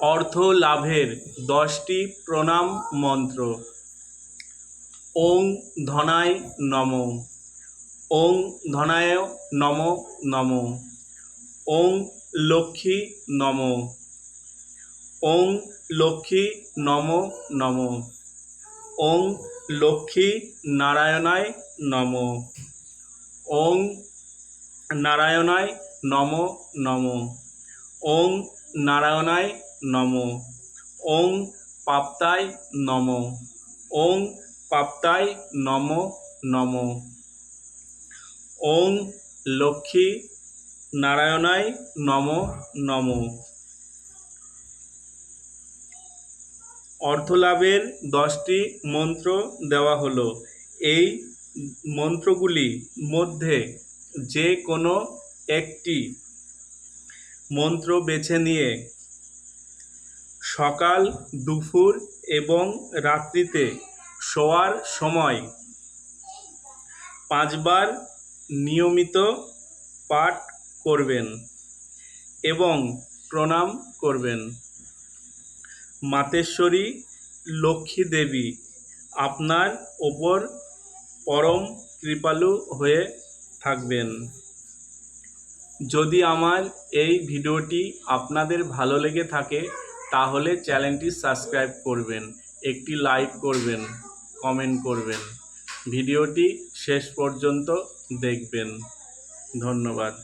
অর্থ লাভের দশটি প্রণাম মন্ত্র। ওং ধনায় নম। ওং ধনায় নম নম। ওং লক্ষ্মী নম। ওং লক্ষ্মী নম নম। ওং লক্ষ্মী নারায়ণায় নম। ওং নারায়ণায় নম নম। ওং নারায়ণায় নম। ওং পাপ্তায় নম। ওং পাপ্তায় নম নম। ওং লক্ষ্মী নারায়ণায় নম নম। অর্থলাভের দশটি মন্ত্র দেওয়া হলো। এই মন্ত্রগুলি মধ্যে যে কোনো একটি মন্ত্র বেছে নিয়ে সকাল, দুপুর এবং রাত্রিতে শোয়ার সময় পাঁচবার নিয়মিত পাঠ করবেন এবং প্রণাম করবেন। মাতেশ্বরী লক্ষ্মী দেবী আপনার ওপর পরম কৃপালু হয়ে থাকবেন। যদি আমার এই ভিডিওটি আপনাদের ভালো লেগে থাকে তাহলে চ্যানেলটি সাবস্ক্রাইব করবেন একটি লাইক করবেন কমেন্ট করবেন। ভিডিওটি শেষ পর্যন্ত দেখবেন। ধন্যবাদ।